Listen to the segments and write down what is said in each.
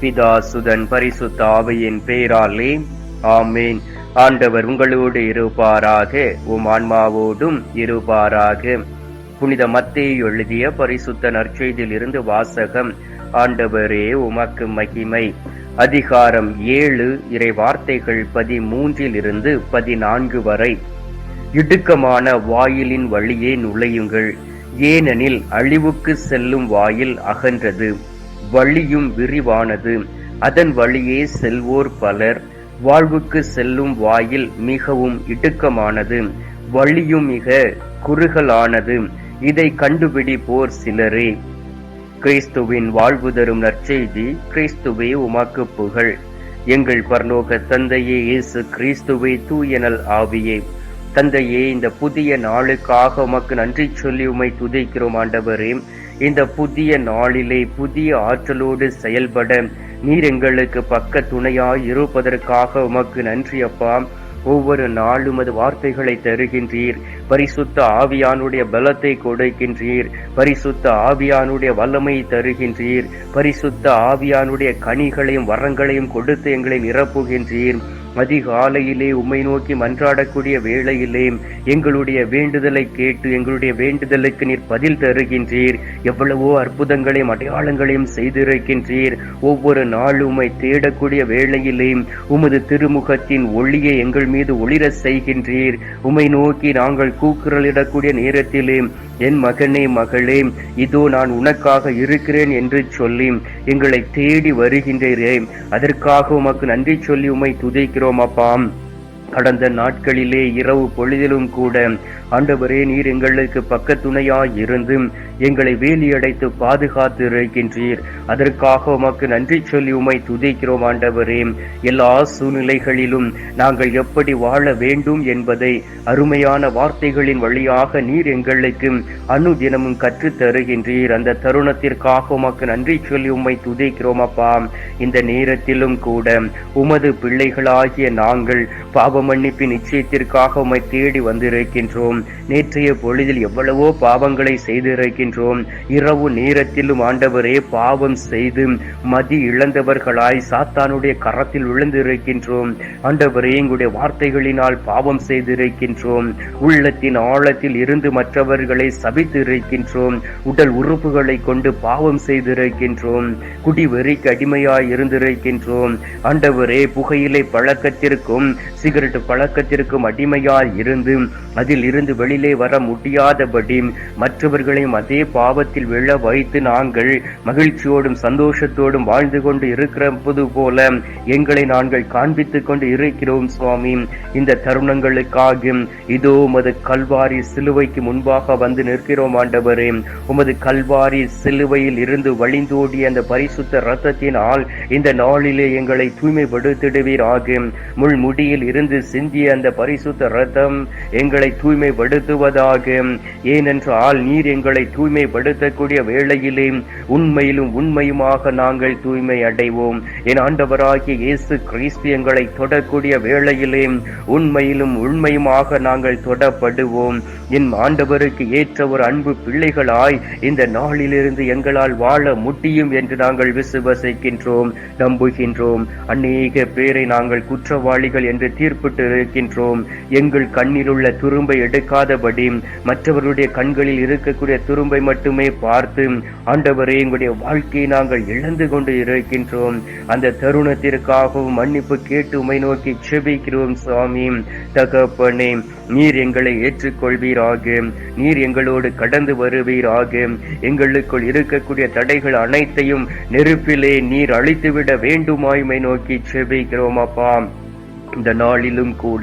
பிதா சுதன் பரிசுத்த ஆவையின் பெயராலே ஆமேன். ஆண்டவர் உங்களோடு இருப்பாராக. உம் ஆன்மாவோடும் இருப்பாராக. புனித மத்தேயு எழுதிய பரிசுத்த நற்செய்தியிலிருந்து வாசகம். ஆண்டவரே உமக்கு மகிமை. அதிகாரம் ஏழு இறை வார்த்தைகள் பதிமூன்றிலிருந்து பதினான்கு வரை. இடுக்கமான வாயிலின் வழியே நுழையுங்கள். ஏனெனில் அழிவுக்கு செல்லும் வாயில் அகன்றது. வழியும் விரிவானது. அதன் வழியே செல்வோர் பலர். வாழ்வுக்கு செல்லும் வாயில் மிகவும் இடுக்கமானது. வழியும் மிக குறுகலானது. இதை கண்டுபிடிப்போர் சிலரே. கிறிஸ்துவின் வாழ்வு தரும் நற்செய்தி கிறிஸ்துவே உமாக்கு புகழ். எங்கள் பரலோக தந்தையே இயேசு கிறிஸ்துவே தூயனல் ஆவியே. தந்தையே இந்த புதிய நாளுக்காக உமக்கு நன்றி சொல்லி உமை துதிக்கிறோம் ஆண்டவரே. இந்த புதிய நாளிலே புதிய ஆற்றலோடு செயல்பட நீர் எங்களுக்கு பக்க துணையாய் இருப்பதற்காக உமக்கு நன்றி அப்பா. ஒவ்வொரு நாளும் அது வார்த்தைகளை தருகின்றீர். பரிசுத்த ஆவியானுடைய பலத்தை கொடுக்கின்றீர். பரிசுத்த ஆவியானுடைய வல்லமை தருகின்றீர். பரிசுத்த ஆவியானுடைய கனிகளையும் வரங்களையும் கொடுத்து எங்களை நிரப்புகின்றீர். அதிகாலையிலே உம்மை நோக்கி மன்றாடக்கூடிய வேளையிலே எங்களுடைய வேண்டுதலை கேட்டு எங்களுடைய வேண்டுதலுக்கு நீர் பதில் தருகின்றீர். எவ்வளவோ அற்புதங்களையும் அடையாளங்களையும் செய்திருக்கின்றீர். ஒவ்வொரு நாளும் உம்மை தேடக்கூடிய வேளையிலே உமது திருமுகத்தின் ஒளியை எங்கள் மீது ஒளிர செய்கின்றீர். உம்மை நோக்கி நாங்கள் கூக்குரலிடக்கூடிய நேரத்திலே என் மகனே மகளே இதோ நான் உனக்காக இருக்கிறேன் என்று சொல்லி எங்களை தேடி வருகின்றீரே. அதற்காக உமக்கு நன்றி சொல்லி உம்மை துதைக்கிறோம் அப்பாம் கடந்த நாட்களிலே இரவு பொழுதிலும் கூட ஆண்டவரே நீர் எங்களுக்கு பக்கத்துணையாய் இருந்து எங்களை வேலியடைத்து பாதுகாத்து இருக்கின்றீர் அதற்காக உமக்கு நன்றி சொல்லி உமை துதிக்கிறோம் ஆண்டவரே. எல்லா சூழ்நிலைகளிலும் நாங்கள் எப்படி வாழ வேண்டும் என்பதை அருமையான வார்த்தைகளின் வழியாக நீர் எங்களுக்கு அனுதினமும் கற்றுத் தருகின்றீர் அந்த தருணத்திற்காக உமக்கு நன்றி சொல்லி உம்மை துதிக்கிறோம் அப்பா. இந்த நேரத்திலும் கூட உமது பிள்ளைகளாகிய நாங்கள் பாவம் மன்னிப்பின் நிச்சயத்திற்காக உம்மை தேடி வந்திருக்கின்றோம். நேற்றைய பொழுதில் எவ்வளவோ பாவங்களை செய்திருக்கின்றோம். இரவு நேரத்திலும் ஆண்டவரே பாவம் செய்து மதி இழந்தவர்களாய் சாத்தானுடைய கரத்தில் விழுந்திருக்கின்றோம். ஆண்டவரே எங்களுடைய வார்த்தைகளினால் பாவம் செய்திருக்கின்றோம். உள்ளத்தின் ஆழத்தில் இருந்து மற்றவர்களை சபித்து இருக்கின்றோம் உடல் உறுப்புகளை கொண்டு பாவம் செய்திருக்கின்றோம். குடி வெறிக்கு அடிமையாய் இருந்திருக்கின்றோம். ஆண்டவரே புகையிலை பழக்கத்திற்கும் சிகரெட் பழக்கத்திற்கும் அடிமையால் இருந்து அதில் இருந்து வெளியிலே வர முடியாதபடி மற்றவர்களையும் அதே பாவத்தில் விழ வைத்து நாங்கள் மகிழ்ச்சியோடும் சந்தோஷத்தோடும் வாழ்ந்து கொண்டு இருக்கிறது போல எங்களை நாங்கள் காண்பித்துக் கொண்டு இருக்கிறோம் சுவாமி. இந்த தருணங்களுக்காக இதோ உமது கல்வாரி சிலுவைக்கு முன்பாக வந்து நிற்கிறோம் ஆண்டவரே. உமது கல்வாரி சிலுவையில் இருந்து வழிந்தோடிய அந்த பரிசுத்த ரத்தத்தினால் இந்த நாளிலே எங்களை தூய்மைப்படுத்திடுவீராக. முள் முடியில் மீது சிந்திய அந்த பரிசுத்த ரத்தம் எங்களை தூய்மைப்படுத்துவதாக. ஏனென்றால் நீர் எங்களை தூய்மைப்படுத்தக்கூடிய வேளையிலே உண்மையிலும் உண்மையுமாக நாங்கள் தூய்மை அடைவோம். என் ஆண்டவராகிய இயேசு கிறிஸ்து எங்களை தொடக்கூடிய வேளையிலே உண்மையிலும் உண்மையுமாக நாங்கள் தொடப்படுவோம். என் ஆண்டவருக்கு ஏற்ற ஒரு அன்பு பிள்ளைகளாய் இந்த நாளிலிருந்து எங்களால் வாழ முடியும் என்று நாங்கள் விசுவசிக்கின்றோம் நம்புகின்றோம். அநேக பேரை நாங்கள் குற்றவாளிகள் என்று தீர்ப்பு இருக்கின்றோம் எங்கள் கண்ணில் உள்ள துரும்பை எடுக்காதபடி மற்றவருடைய கண்களில் இருக்கக்கூடிய துரும்பை மட்டுமே பார்த்து ஆண்டவரே எங்களுடைய வாழ்க்கையை நாங்கள் இழந்து கொண்டு இருக்கின்றோம். அந்த தருணத்திற்காகவும் மன்னிப்பு கேட்டு உமை நோக்கி செபிக்கிறோம் சுவாமி தகப்பனே நீர் எங்களை ஏற்றுக்கொள்வீராக. நீர் எங்களோடு கடந்து வருவீராக. எங்களுக்குள் இருக்கக்கூடிய தடைகள் அனைத்தையும் நெருப்பிலே நீர் அழித்துவிட வேண்டுமாய்மை நோக்கி செபிக்கிறோம் அப்பா. இந்த நாளிலும் கூட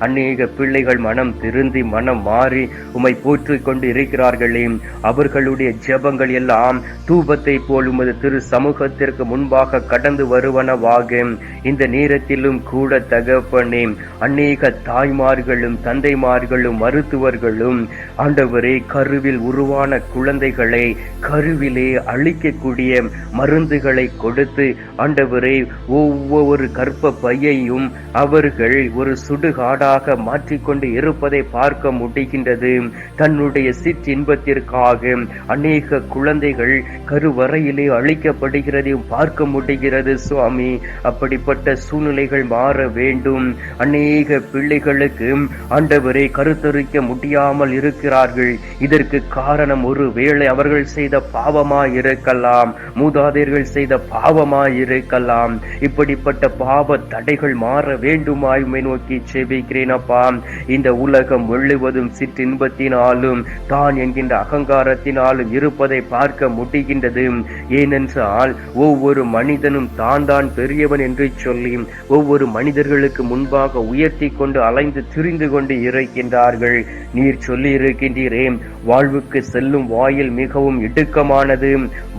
அநேக பிள்ளைகள் மனம் திருந்தி மனம் மாறி உமை போற்றிக் கொண்டு இருக்கிறார்களே அவர்களுடைய ஜெபங்கள் எல்லாம் தூபத்தை போல் உமது திரு சமூகத்திற்கு முன்பாக கடந்து வருவனவாக. இந்த நேரத்திலும் கூட தகப்பனே அநேக தாய்மார்களும் தந்தைமார்களும் மருத்துவர்களும் ஆண்டவரே கருவில் உருவான குழந்தைகளை கருவிலே அழிக்கக்கூடிய மருந்துகளை கொடுத்து ஆண்டவரே ஒவ்வொரு கற்ப பையையும் அவர்கள் ஒரு சுடுகாடா வழியாக மாற்றிக்கொண்டு இருப்பதை பார்க்க முடிகின்றது. தன்னுடைய சிற்றின்பத்திற்காக அநேக குழந்தைகள் கருவறையிலே அழிக்கப்படுகிறதையும் பார்க்க முடிகிறது சுவாமி. அப்படிப்பட்ட சூழ்நிலைகள் மாற வேண்டும். அநேக பிள்ளைகளுக்கு ஆண்டவரை கருத்தரிக்க முடியாமல் இருக்கிறார்கள். இதற்கு காரணம் ஒரு வேளை அவர்கள் செய்த பாவமாய் இருக்கலாம் மூதாதையர்கள் செய்த பாவமாய் இருக்கலாம் இப்படிப்பட்ட பாவ தடைகள் மாற வேண்டுமாயுமை நோக்கி செபிக்கிறேன். அப்பா இந்த உலகம் முழுவதும் சிற்றின்பத்தினாலும் தான் என்கின்ற அகங்காரத்தினாலும் இருப்பதை பார்க்க முடிகின்றது. ஏனென்றால் ஒவ்வொரு மனிதனும் தான் தான் பெரியவன் என்று சொல்லி ஒவ்வொரு மனிதர்களுக்கு முன்பாக உயர்த்தி கொண்டு அலைந்து திரிந்து கொண்டு இருக்கின்றார்கள். நீர் சொல்லி இருக்கின்றீரே வாழ்வுக்கு செல்லும் வாயில் மிகவும் இடுக்கமானது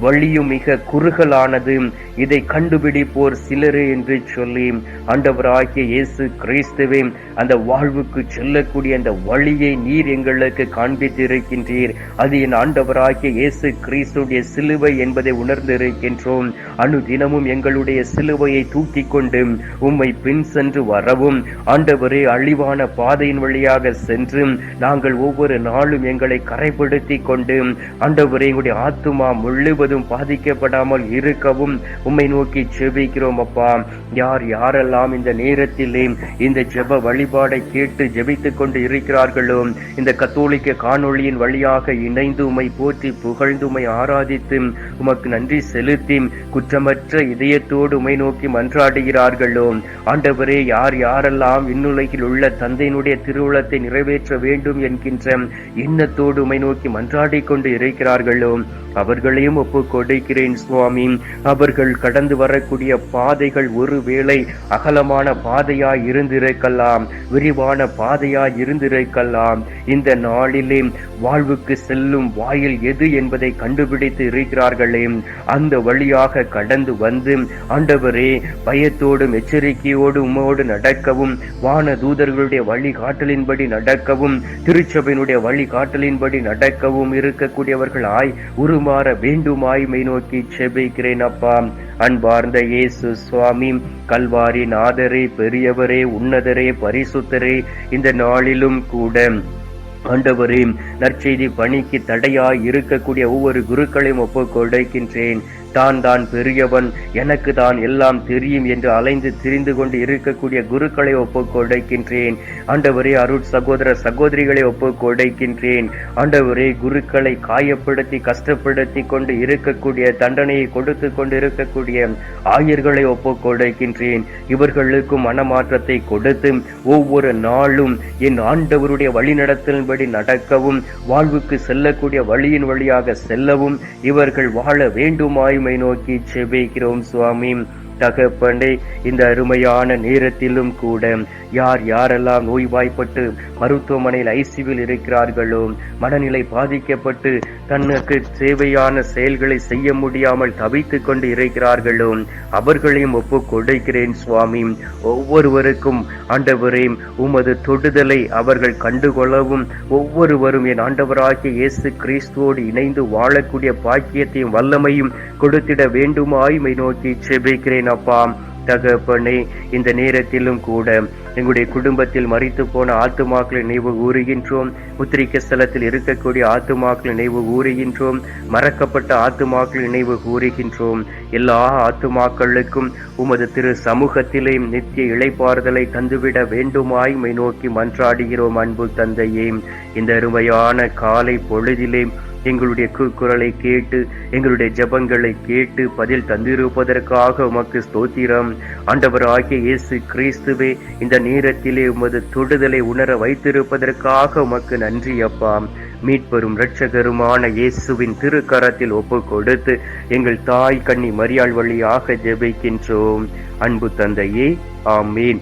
வழியும் மிக குறுகலானது. இதை கண்டுபிடிப்போர் சிலரே என்று சொல்லி ஆண்டவராகிய இயேசு கிறிஸ்துவே அந்த அந்த வாழ்வுக்கு செல்லக்கூடிய அந்த வழியை நீர் எங்களுக்கு காண்பித்திருக்கின்றீர். அது என் ஆண்டவராகிய இயேசு கிறிஸ்துடைய சிலுவை என்பதை உணர்ந்திருக்கின்றோம். அனுதினமும் எங்களுடைய சிலுவையை தூக்கி கொண்டு உம்மை பின் சென்று வரவும் ஆண்டவரே அழிவான பாதையின் வழியாக சென்று நாங்கள் ஒவ்வொரு நாளும் எங்களை கரைப்படுத்தி கொண்டு ஆண்டவரே எங்களுடைய ஆத்துமா முழுவதும் பாதிக்கப்படாமல் இருக்கவும் உம்மை நோக்கி செபிக்கிறோம் அப்பா. யார் யாரெல்லாம் இந்த நேரத்திலே இந்த ஜெப வழிபாடு கேட்டு ஜெபித்துக் கொண்டு இருக்கிறார்களோ? இந்த கத்தோலிக்க காணொளியின் வழியாக இணைந்து உமை போற்றி புகழ்ந்து உமை ஆராதித்து உமக்கு நன்றி செலுத்தி குற்றமற்ற இதயத்தோடு உமை நோக்கி மன்றாடுகிறார்களோ? ஆண்டவரே யார் யாரெல்லாம் விண்ணுலகில் உள்ள தந்தையினுடைய திருவுளத்தை நிறைவேற்ற வேண்டும் என்கின்ற எண்ணத்தோடு உமை நோக்கி மன்றாடி கொண்டு இருக்கிறார்களோ? அவர்களையும் ஒப்பு கொடுக்கிறேன் சுவாமி. அவர்கள் கடந்து வரக்கூடிய பாதைகள் ஒருவேளை அகலமான பாதையாய் இருந்திருக்கலாம் விரிவான பாதையாய் இருந்திருக்கலாம். இந்த நாளிலே வாழ்வுக்கு செல்லும் வாயில் எது என்பதை கண்டுபிடித்து இருக்கிறார்களே. அந்த வழியாக கடந்து வந்து ஆண்டவரே பயத்தோடும் எச்சரிக்கையோடு உம்மோடு நடக்கவும் வான தூதர்களுடைய வழிகாட்டலின்படி நடக்கவும் திருச்சபையினுடைய வழிகாட்டலின்படி நடக்கவும் இருக்கக்கூடியவர்களாய் உருமாற வேண்டுமாய் மை நோக்கி செபிக்கிறேன் அப்பா. அன்பார்ந்த இயேசு சுவாமி கல்வாரி நாதரே பெரியவரே உன்னதரே பரிசுத்தரே இந்த நாளிலும் கூட. ஆண்டவரே நற்செய்தி பணிக்கு தடையாய் இருக்கக்கூடிய ஒவ்வொரு குருக்களையும் ஒப்புக் கொடுக்கின்றேன் தான் தான் பெரியவன். எனக்கு தான் எல்லாம் தெரியும் என்று அலைந்து திரிந்து கொண்டு இருக்கக்கூடிய குருக்களை ஒப்புக்கொடைக்கின்றேன் ஆண்டவரே அருட் சகோதர சகோதரிகளை ஒப்புக்கொடைக்கின்றேன் ஆண்டவரே குருக்களை காயப்படுத்தி கஷ்டப்படுத்தி கொண்டு இருக்கக்கூடிய தண்டனையை கொடுத்து கொண்டு இருக்கக்கூடிய ஆயர்களை ஒப்புக்கொடைக்கின்றேன் இவர்களுக்கும் மனமாற்றத்தை கொடுத்து ஒவ்வொரு நாளும் என் ஆண்டவருடைய வழிநடத்தலின்படி நடக்கவும் வாழ்வுக்கு செல்லக்கூடிய வழியின் வழியாக செல்லவும் இவர்கள் வாழ வேண்டுமாய் மகிமை நோக்கி செபிக்கிறோம் சுவாமி. தகப்பண்டே இந்த அருமையான நேரத்திலும் கூட யார் யாரெல்லாம் நோய்வாய்ப்பட்டு மருத்துவமனையில் ஐசியூவில் இருக்கிறார்களோ மனநிலை பாதிக்கப்பட்டு தனக்கு தேவையான செயல்களை செய்ய முடியாமல் தவித்துக் கொண்டு இருக்கிறார்களோ அவர்களையும் ஒப்பு கொடுக்கிறேன் சுவாமி. ஒவ்வொருவருக்கும் ஆண்டவரே உமது தொடுதலை அவர்கள் கண்டுகொள்ளவும் ஒவ்வொருவரும் என் ஆண்டவராகிய இயேசு கிறிஸ்துவோடு இணைந்து வாழக்கூடிய பாக்கியத்தையும் வல்லமையும் கொடுத்திட வேண்டுமாய்மை நோக்கி செபிக்கிறேன். அப்பா தகப்பனே இந்த நேரத்திலும் கூட எங்களுடைய குடும்பத்தில் மறித்து போன ஆத்துமாக்களை நினைவு கூறுகின்றோம். உத்திரிக்க ஸ்தலத்தில் இருக்கக்கூடிய ஆத்துமாக்களை நினைவு கூறுகின்றோம். மறக்கப்பட்ட ஆத்துமாக்களை நினைவு கூறுகின்றோம். எல்லா ஆத்துமாக்களுக்கும் உமது திரு சமூகத்திலே நித்திய இளைப்பாறுதலை தந்துவிட வேண்டுமாய் மை நோக்கி மன்றாடுகிறோம் அன்பு தந்தையே. இந்த அருமையான காலை பொழுதிலே எங்களுடைய குரலை கேட்டு எங்களுடைய ஜெபங்களை கேட்டு பதில் தந்திருப்பதற்காக உமக்கு ஸ்தோத்திரம். ஆண்டவர் ஆகிய இயேசு கிறிஸ்துவே இந்த நேரத்திலே உமது தொடுதலை உணர வைத்திருப்பதற்காக உமக்கு நன்றி அப்பா. மீட்பெரும் இரட்சகருமான இயேசுவின் திருக்கரத்தில் ஒப்பு கொடுத்து எங்கள் தாய் கண்ணி மரியாள் வழியாக ஜெபிக்கின்றோம். அன்பு தந்தையே ஆமீன்.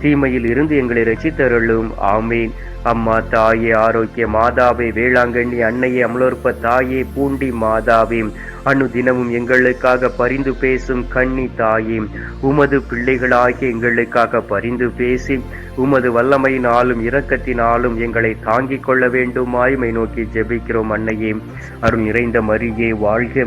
தீமையில் இருந்து எங்களை ரசித்தருளும் ஆமீன். அம்மா தாயே ஆரோக்கிய மாதாவே வேளாங்கண்ணி அன்னையே அமலோற்ப தாயே பூண்டி மாதாவே அனு தினமும் எங்களுக்காக பரிந்து பேசும் கண்ணி தாயே உமது பிள்ளைகளாகிய எங்களுக்காக பரிந்து பேசி உமது வல்லமையினாலும் இரக்கத்தினாலும் எங்களை தாங்கிக் கொள்ள வேண்டுமாய்மை நோக்கி ஜெபிக்கிறோம் அன்னையே. அருள் நிறைந்த மரியே வாழ்க.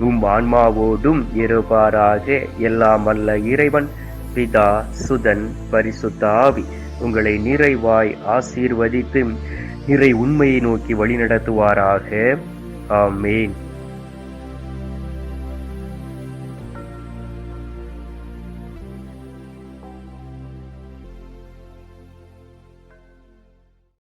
உம் ஆன்மாவோடும் இருப்பாராக எல்லாம் அல்ல இறைவன் பிதா சுதன் பரிசுத்த ஆவி உங்களை நிறைவாய் ஆசீர்வதித்து நிறை உண்மையை நோக்கி வழிநடத்துவாராக. ஆமேன்.